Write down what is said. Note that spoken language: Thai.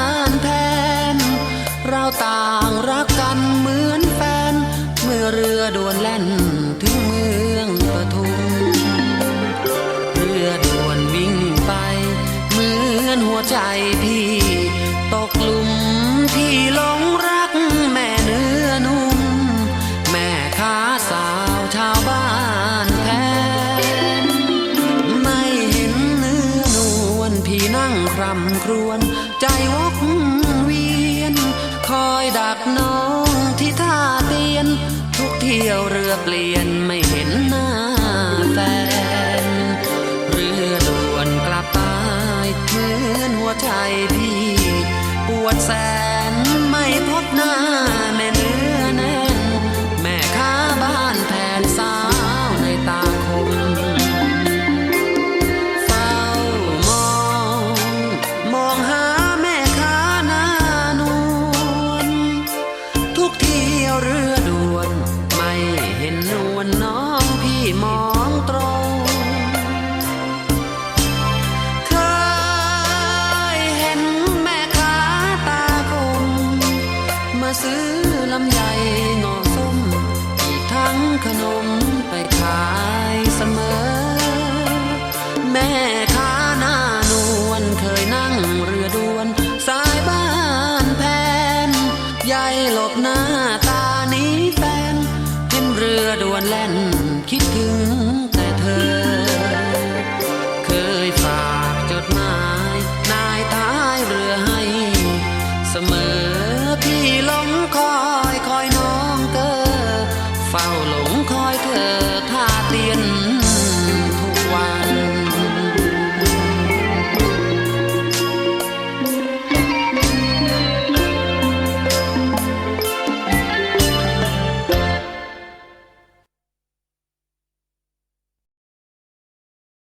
านแทน เราต่างรักกันเหมือนแฟน เมื่อเรือด่วนแล่นถึงเมืองปทุม เรือด่วนวิ่งไป เหมือนหัวใจพี่ คร่ำครวญใจวกเวียน คอยดักน้องที่ท่าเตียน ทุกเที่ยวเรือเปลี่ยนไม่เห็นหน้าแฟน เรือด่วนกลับตายเหมือนหัวใจพี่ ปวดแส รือด่วนแล่นคิดถึงแต่เธอ เคยฝากจดหมายนายท้ายเรือให้ เสมอพี่ลงคอยคอยน้องเกอเฝ้าหลงคอยเธอท่าเตียน